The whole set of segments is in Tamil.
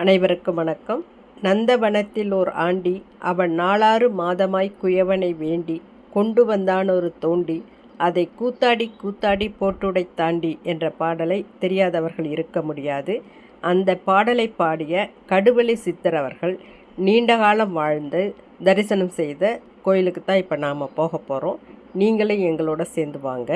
அனைவருக்கும் வணக்கம். நந்தவனத்தில் ஓர் ஆண்டி அவன் நாளாறு மாதமாய் குயவனை வேண்டி கொண்டு வந்தான் ஒரு தோண்டி. அதை கூத்தாடி கூத்தாடி போட்டுடை தாண்டி என்ற பாடலை தெரியாதவர்கள் இருக்க முடியாது. அந்த பாடலை பாடிய கடுவெளி சித்தர் அவர்கள் நீண்ட காலம் வாழ்ந்து தரிசனம் செய்த கோயிலுக்கு தான் இப்போ நாம் போக போகிறோம் நீங்களும் எங்களோட சேர்ந்து வாங்க.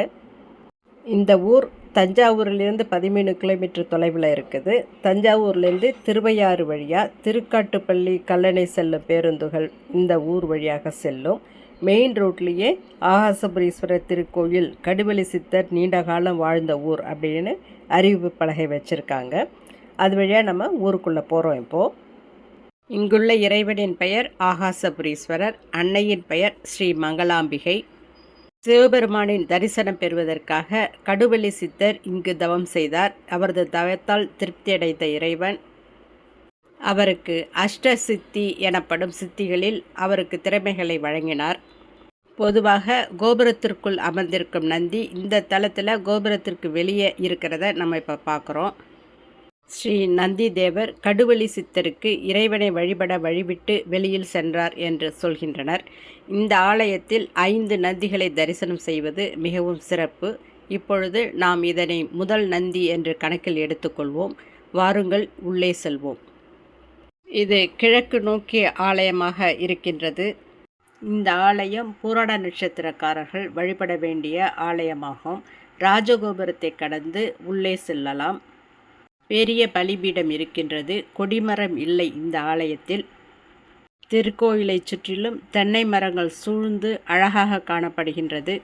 இந்த ஊர் தஞ்சாவூர்லேருந்து பதிமூணு கிலோமீட்டர் தொலைவில் இருக்குது. தஞ்சாவூர்லேருந்து திருவையாறு வழியாக திருக்காட்டுப்பள்ளி கல்லணை செல்லும் பேருந்துகள் இந்த ஊர் வழியாக செல்லும். மெயின் ரோட்லேயே ஆகாசபுரீஸ்வரர் திருக்கோயில் கடுவெளி சித்தர் நீண்ட காலம் வாழ்ந்த ஊர் அப்படின்னு அறிவிப்பு பலகை வச்சுருக்காங்க. அது வழியாக நம்ம ஊருக்குள்ளே போகிறோம் இப்போது இங்குள்ள இறைவனின் பெயர் ஆகாசபுரீஸ்வரர் அன்னையின் பெயர் ஸ்ரீ மங்களாம்பிகை. சிவபெருமானின் தரிசனம் பெறுவதற்காக கடுவெளி சித்தர் இங்கு தவம் செய்தார். அவரது தவத்தால் திருப்தியடைந்த இறைவன் அவருக்கு அஷ்ட சித்தி எனப்படும் சித்திகளில் அவருக்கு திறமைகளை வழங்கினார். பொதுவாக கோபுரத்திற்குள் அமர்ந்திருக்கும் நந்தி இந்த தளத்தில் கோபுரத்திற்கு வெளியே இருக்கிறத நம்ம இப்போ பார்க்குறோம் ஸ்ரீ நந்தி தேவர் கடுவெளி சித்தருக்கு இறைவனை வழிபட வழிவிட்டு வெளியில் சென்றார் என்று சொல்கின்றனர். இந்த ஆலயத்தில் ஐந்து நந்திகளை தரிசனம் செய்வது மிகவும் சிறப்பு. இப்பொழுது நாம் இதனை முதல் நந்தி என்று கணக்கில் எடுத்துக்கொள்வோம். வாருங்கள் உள்ளே செல்வோம். இது கிழக்கு நோக்கிய ஆலயமாக இருக்கின்றது. இந்த ஆலயம் பூராட நட்சத்திரக்காரர்கள் வழிபட வேண்டிய ஆலயமாகும். ராஜகோபுரத்தை கடந்து உள்ளே செல்லலாம். பெரிய பலிபீடம் இருக்கின்றது. கொடிமரம் இல்லை இந்த ஆலயத்தில். திருக்கோயிலை சுற்றிலும் தென்னை மரங்கள் சூழ்ந்து அழகாக காணப்படுகின்றது.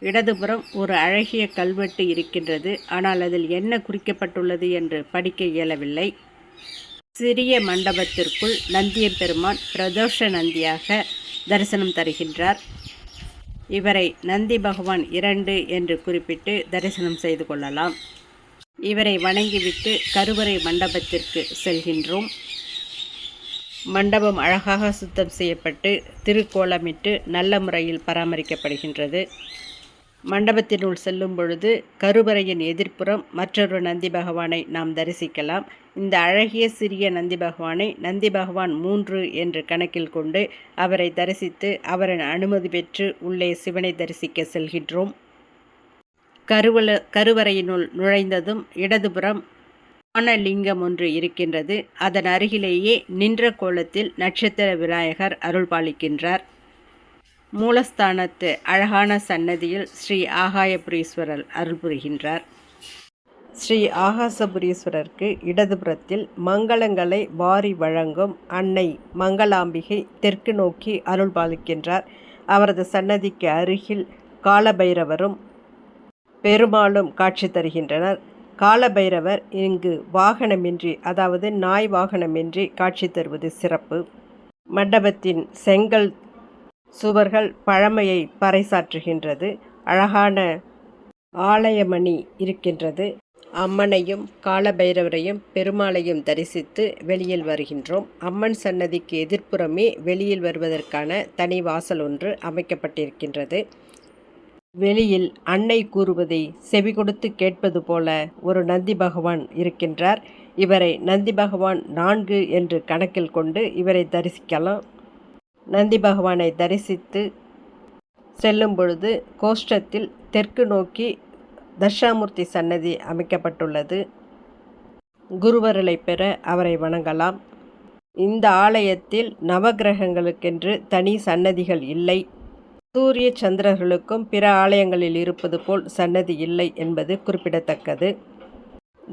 இடதுபுறம் ஒரு அழகிய கல்வெட்டு இருக்கின்றது. ஆனால் அதில் என்ன குறிக்கப்பட்டுள்ளது என்று படிக்க இயலவில்லை. சிறிய மண்டபத்திற்குள் நந்திய பெருமான் பிரதோஷ நந்தியாக தரிசனம் தருகின்றார். இவரை நந்தி பகவான் இரண்டு என்று குறிப்பிட்டு தரிசனம் செய்து கொள்ளலாம். இவரை வணங்கிவிட்டு கருவறை மண்டபத்திற்கு செல்கின்றோம். மண்டபம் அழகாக சுத்தம் செய்யப்பட்டு திருக்கோலமிட்டு நல்ல முறையில் பராமரிக்கப்படுகின்றது. மண்டபத்தினுள் செல்லும் பொழுது கருவறையின் எதிர்ப்புறம் மற்றொரு நந்தி பகவானை நாம் தரிசிக்கலாம். இந்த அழகிய சிறிய நந்தி பகவானை நந்தி பகவான் மூன்று என்று கணக்கில் கொண்டு அவரை தரிசித்து அவரின் அனுமதி பெற்று உள்ளே சிவனை தரிசிக்க செல்கின்றோம். கருவல கருவறையினுள் நுழைந்ததும் இடதுபுறம் லிங்கம் ஒன்று இருக்கின்றது. அதன் அருகிலேயே நின்ற கோலத்தில் நட்சத்திர விநாயகர் அருள்பாலிக்கின்றார். மூலஸ்தானத்து அழகான சன்னதியில் ஸ்ரீ ஆகாயபுரீஸ்வரர் அருள் புரிகின்றார் ஸ்ரீ ஆகாசபுரீஸ்வரருக்கு இடதுபுறத்தில் மங்களங்களை வாரி வழங்கும் அன்னை மங்களாம்பிகை தெற்கு நோக்கி அருள் பாலிக்கின்றார் அவரது சன்னதிக்கு அருகில் காலபைரவரும் பெருமாளும் காட்சி தருகின்றனர். காலபைரவர் இங்கு வாகனமின்றி அதாவது நாய் வாகனமின்றி காட்சி தருவது சிறப்பு. மண்டபத்தின் செங்கல் சுவர்கள் பழமையை பறைசாற்றுகின்றது. அழகான ஆலயமணி இருக்கின்றது. அம்மனையும் காலபைரவரையும் பெருமாளையும் தரிசித்து வெளியில் வருகின்றோம். அம்மன் சன்னதிக்கு எதிர்ப்புறமே வெளியில் வருவதற்கான தனி வாசல் ஒன்று அமைக்கப்பட்டிருக்கின்றது. வெளியில் அன்னை கூறுவதை செவி கொடுத்து கேட்பது போல ஒரு நந்தி பகவான் இருக்கின்றார். இவரை நந்தி பகவான் நான்கு என்று கணக்கில் கொண்டு இவரை தரிசிக்கலாம். நந்தி பகவானை தரிசித்து செல்லும் பொழுது கோஷ்டத்தில் தெற்கு நோக்கி தர்ஷாமூர்த்தி சன்னதி அமைக்கப்பட்டுள்ளது. குருவருளை பெற அவரை வணங்கலாம். இந்த ஆலயத்தில் நவகிரகங்களுக்கென்று தனி சன்னதிகள் இல்லை. சூரிய சந்திரர்களுக்கும் பிற ஆலயங்களில் இருப்பது போல் சன்னதி இல்லை என்பது குறிப்பிடத்தக்கது.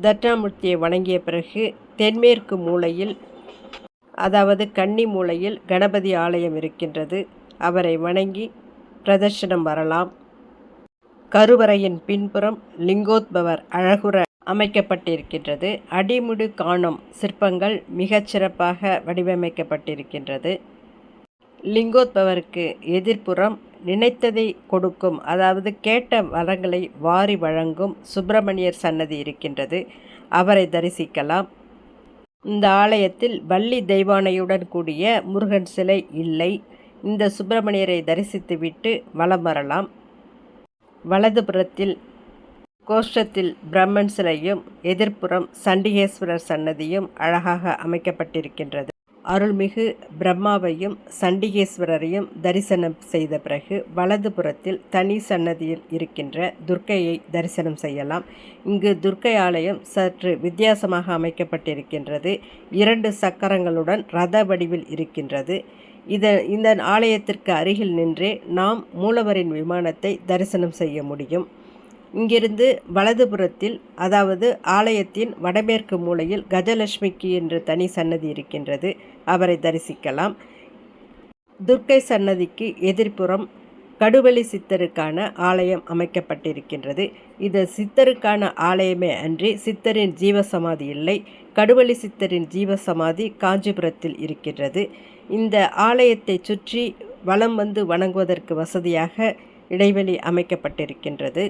தட்சிணாமூர்த்தியை வணங்கிய பிறகு தென்மேற்கு மூலையில் அதாவது கன்னி மூலையில் கணபதி ஆலயம் இருக்கின்றது. அவரை வணங்கி பிரதர்ஷனம் வரலாம். கருவறையின் பின்புறம் லிங்கோத்பவர் அழகுற அமைக்கப்பட்டிருக்கின்றது. அடிமுடி காணும் சிற்பங்கள் மிகச்சிறப்பாக வடிவமைக்கப்பட்டிருக்கின்றது. லிங்கோத்பவருக்கு எதிர்ப்புறம் நினைத்ததை கொடுக்கும் அதாவது கேட்ட வரங்களை வாரி வழங்கும் சுப்பிரமணியர் சன்னதி இருக்கின்றது. அவரை தரிசிக்கலாம். இந்த ஆலயத்தில் வள்ளி தெய்வானையுடன் கூடிய முருகன் சிலை இல்லை. இந்த சுப்பிரமணியரை தரிசித்துவிட்டு வலம் வரலாம். வலதுபுறத்தில் கோஷ்டத்தில் பிரம்மன் சிலையும் எதிர்ப்புறம் சண்டிகேஸ்வரர் சன்னதியும் அழகாக அமைக்கப்பட்டிருக்கின்றது. அருள்மிகு பிரம்மாவையும் சண்டிகேஸ்வரரையும் தரிசனம் செய்த பிறகு வலது புறத்தில் தனி சன்னதியில் இருக்கின்ற துர்க்கையை தரிசனம் செய்யலாம். இங்கு துர்க்கை ஆலயம் சற்று வித்தியாசமாக அமைக்கப்பட்டிருக்கின்றது. இரண்டு சக்கரங்களுடன் ரத வடிவில் இருக்கின்றது. இத இந்த ஆலயத்திற்கு அருகில் நின்றே நாம் மூலவரின் விமானத்தை தரிசனம் செய்ய முடியும். இங்கிருந்து வலதுபுறத்தில் அதாவது ஆலயத்தின் வடமேற்கு மூலையில் கஜலட்சுமிக்கு என்று தனி சன்னதி இருக்கின்றது. அவரை தரிசிக்கலாம். துர்க்கை சன்னதிக்கு எதிர்ப்புறம் கடுவெளி சித்தருக்கான ஆலயம் அமைக்கப்பட்டிருக்கின்றது. இது சித்தருக்கான ஆலயமே அன்றி சித்தரின் ஜீவசமாதி இல்லை. கடுவெளி சித்தரின் ஜீவசமாதி காஞ்சிபுரத்தில் இருக்கின்றது. இந்த ஆலயத்தை சுற்றி வலம் வந்து வணங்குவதற்கு வசதியாக இடைவெளி அமைக்கப்பட்டிருக்கின்றது.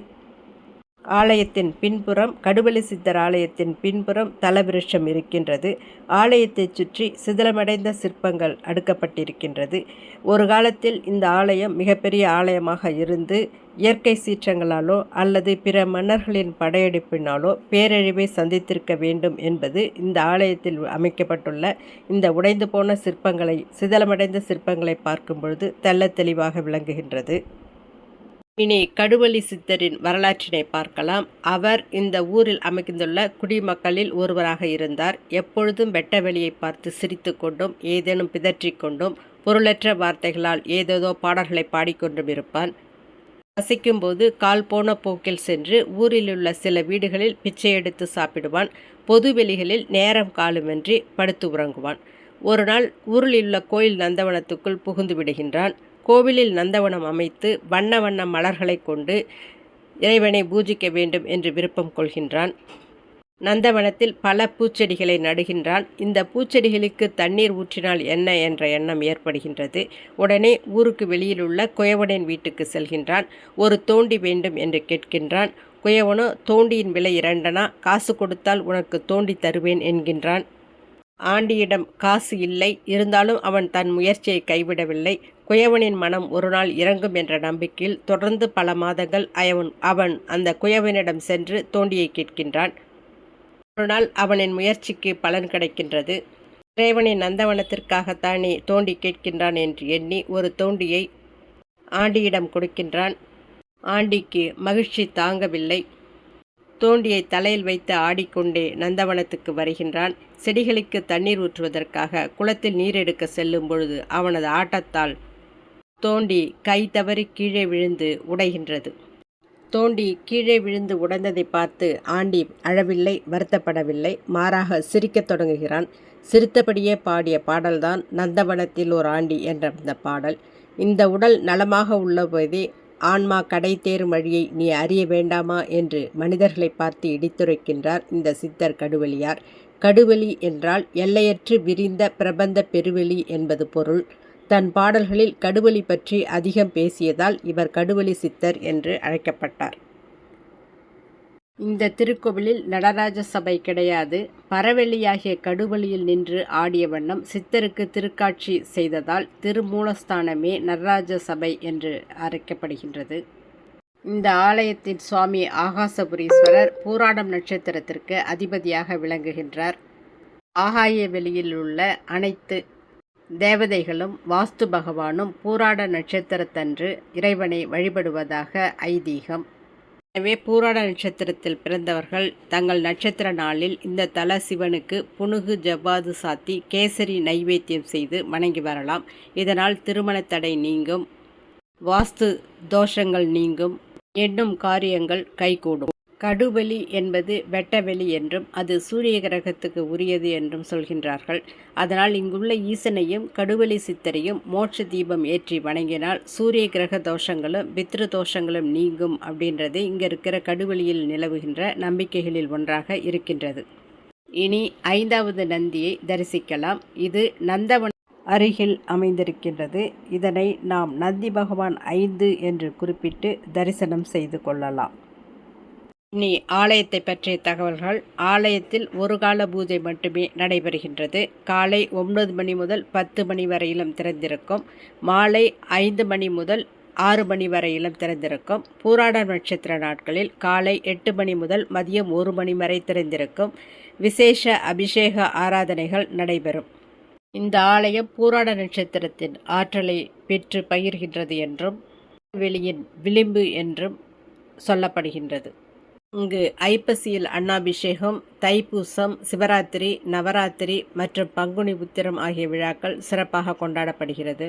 ஆலயத்தின் பின்புறம் கடுவலி சித்தர் ஆலயத்தின் பின்புறம் தலவிருஷம் இருக்கின்றது. ஆலயத்தைச் சுற்றி சிதிலமடைந்த சிற்பங்கள் அடுக்கப்பட்டிருக்கின்றது. ஒரு காலத்தில் இந்த ஆலயம் மிகப்பெரிய ஆலயமாக இருந்து இயற்கை சீற்றங்களாலோ அல்லது பிற மன்னர்களின் படையெடுப்பினாலோ பேரழிவை சந்தித்திருக்க வேண்டும் என்பது இந்த ஆலயத்தில் அமைக்கப்பட்டுள்ள இந்த உடைந்து போன சிற்பங்களை சிதலமடைந்த சிற்பங்களை பார்க்கும் பொழுது தெல்ல தெளிவாக விளங்குகின்றது. இனி கடுவலி சித்தரின் வரலாற்றினை பார்க்கலாம். அவர் இந்த ஊரில் அமைந்துள்ள குடிமக்களில் ஒருவராக இருந்தார். எப்பொழுதும் வெட்ட வெளியை பார்த்து சிரித்து கொண்டும் ஏதேனும் பிதற்றிக் கொண்டும் பொருளற்ற வார்த்தைகளால் ஏதேதோ பாடல்களை பாடிக்கொண்டும் இருப்பான். வசிக்கும்போது கால் போன போக்கில் சென்று ஊரிலுள்ள சில வீடுகளில் பிச்சை எடுத்து சாப்பிடுவான். பொது வெளிகளில் நேரம் காலுமின்றி படுத்து உறங்குவான். ஒரு நாள் ஊரில் உள்ள கோயில் நந்தவனத்துக்குள் புகுந்து விடுகின்றான். கோவிலில் நந்தவனம் அமைத்து வண்ண வண்ண மலர்களை கொண்டு இறைவனை பூஜிக்க வேண்டும் என்று விருப்பம் கொள்கின்றான். நந்தவனத்தில் பல பூச்செடிகளை நடுகின்றான். இந்த பூச்செடிகளுக்கு தண்ணீர் ஊற்றினால் என்ன என்ற எண்ணம் ஏற்படுகின்றது. உடனே ஊருக்கு வெளியிலுள்ள குயவனின் வீட்டுக்கு செல்கின்றான். ஒரு தோண்டி வேண்டும் என்று கேட்கின்றான். குயவனோ தோண்டியின் விலை இரண்டனா? காசு கொடுத்தால் உனக்கு தோண்டி தருவேன் என்கின்றான். ஆண்டியிடம் காசு இல்லை. இருந்தாலும் அவன் தன் முயற்சியை கைவிடவில்லை. குயவனின் மனம் ஒரு நாள் இறங்கும் என்ற நம்பிக்கையில் தொடர்ந்து பல மாதங்கள் அயவன் அவன் அந்த குயவனிடம் சென்று தோண்டியை கேட்கின்றான். ஒரு நாள் அவனின் முயற்சிக்கு பலன் கிடைக்கின்றது. இறைவனின் நந்தவனத்திற்காகத்தானே தோண்டி கேட்கின்றான் என்று எண்ணி ஒரு தோண்டியை ஆண்டியிடம் கொடுக்கின்றான். ஆண்டிக்கு மகிழ்ச்சி தாங்கவில்லை. தோண்டியை தலையில் வைத்து ஆடிக்கொண்டே நந்தவனத்துக்கு வருகின்றான். செடிகளுக்கு தண்ணீர் ஊற்றுவதற்காக குளத்தில் நீர் எடுக்க செல்லும் பொழுது அவனது ஆட்டத்தால் தோண்டி கை தவறி கீழே விழுந்து உடைகின்றது. தோண்டி கீழே விழுந்து உடைந்ததை பார்த்து ஆண்டி அழவில்லை வருத்தப்படவில்லை மாறாக சிரிக்கத் தொடங்குகிறான். சிரித்தபடியே பாடிய பாடல்தான் நந்தவனத்தில் ஒரு ஆண்டி என்ற அந்த பாடல். இந்த உடல் நலமாக உள்ளபோதே ஆன்மா கடை தேரும் வழியை நீ அறிய வேண்டாமா என்று மனிதர்களை பார்த்து இடித்துரைக்கின்றார் இந்த சித்தர் கடுவெளியார். கடுவெளி என்றால் எல்லையற்று விரிந்த பிரபந்த பெருவெளி என்பது பொருள். தன் பாடல்களில் கடுவெளி பற்றி அதிகம் பேசியதால் இவர் கடுவெளி சித்தர் என்று அழைக்கப்பட்டார். இந்த திருக்கோவிலில் நடராஜ சபை கிடையாது. பரவெளியாகிய கடுவெளியில் நின்று ஆடிய வண்ணம் சித்தருக்கு திருக்காட்சி செய்ததால் திருமூலஸ்தானமே நடராஜ சபை என்று அழைக்கப்படுகின்றது. இந்த ஆலயத்தின் சுவாமி ஆகாசபுரீஸ்வரர் பூராடம் நட்சத்திரத்திற்கு அதிபதியாக விளங்குகின்றார். ஆகாய வெளியில் உள்ள அனைத்து தேவதைகளும் வாஸ்து பகவானும் பூராட நட்சத்திரத்தன்று இறைவனை வழிபடுவதாக ஐதீகம். எனவே பூராட நட்சத்திரத்தில் பிறந்தவர்கள் தங்கள் நட்சத்திர நாளில் இந்த தல சிவனுக்கு புனுகு ஜவ்வாது சாத்தி கேசரி நைவேத்தியம் செய்து வணங்கி வரலாம். இதனால் திருமண தடை நீங்கும் வாஸ்து தோஷங்கள் நீங்கும் எண்ணும் காரியங்கள் கைகூடும். கடுவெளி என்பது வெட்டவெளி என்றும் அது சூரிய கிரகத்துக்கு உரியது என்றும் சொல்கின்றார்கள். அதனால் இங்குள்ள ஈசனையும் கடுவெளி சித்தரையும் மோட்ச தீபம் ஏற்றி வணங்கினால் சூரிய கிரக தோஷங்களும் பித்ரு தோஷங்களும் நீங்கும் அப்படின்றது இங்கே இருக்கிற கடுவெளியில் நிலவுகின்ற நம்பிக்கைகளில் ஒன்றாக இருக்கின்றது. இனி ஐந்தாவது நந்தியை தரிசிக்கலாம். இது நந்தவன் அருகில் அமைந்திருக்கின்றது. இதனை நாம் நந்தி பகவான் ஐந்து என்று குறிப்பிட்டு தரிசனம் செய்து கொள்ளலாம். இனி ஆலயத்தை பற்றிய தகவல்கள் ஆலயத்தில் ஒரு கால பூஜை மட்டுமே நடைபெறுகின்றது. காலை ஒன்பது மணி முதல் பத்து மணி வரையிலும் திறந்திருக்கும். மாலை ஐந்து மணி முதல் ஆறு மணி வரையிலும் திறந்திருக்கும். பூராட நட்சத்திர நாட்களில் காலை எட்டு மணி முதல் மதியம் ஒரு மணி வரை திறந்திருக்கும். விசேஷ அபிஷேக ஆராதனைகள் நடைபெறும். இந்த ஆலயம் பூராட நட்சத்திரத்தின் ஆற்றலை பெற்று பகிர்கின்றது என்றும் வெளியின் விளிம்பு என்றும் சொல்லப்படுகின்றது. இங்கு ஐப்பசியில் அன்னாபிஷேகம் தைப்பூசம் சிவராத்திரி நவராத்திரி மற்றும் பங்குனி உத்திரம் ஆகிய விழாக்கள் சிறப்பாக கொண்டாடப்படுகிறது.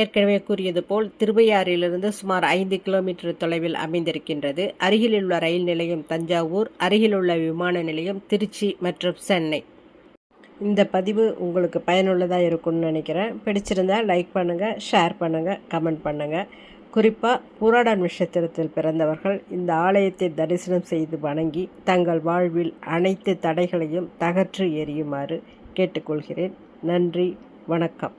ஏற்கனவே கூறியது போல் திருவையாறிலிருந்து சுமார் ஐந்து கிலோமீட்டர் தொலைவில் அமைந்திருக்கின்றது. அருகிலுள்ள ரயில் நிலையம் தஞ்சாவூர் அருகிலுள்ள விமான நிலையம் திருச்சி மற்றும் சென்னை. இந்த பதிவு உங்களுக்கு பயனுள்ளதாக இருக்கும்னு நினைக்கிறேன். பிடிச்சிருந்தா லைக் பண்ணுங்கள் ஷேர் பண்ணுங்கள் கமெண்ட் பண்ணுங்கள் குறிப்பாக புராடன் நட்சத்திரத்தில் பிறந்தவர்கள் இந்த ஆலயத்தை தரிசனம் செய்து வணங்கி தங்கள் வாழ்வில் அனைத்து தடைகளையும் தகற்று எறியுமாறு கேட்டுக்கொள்கிறேன். நன்றி வணக்கம்.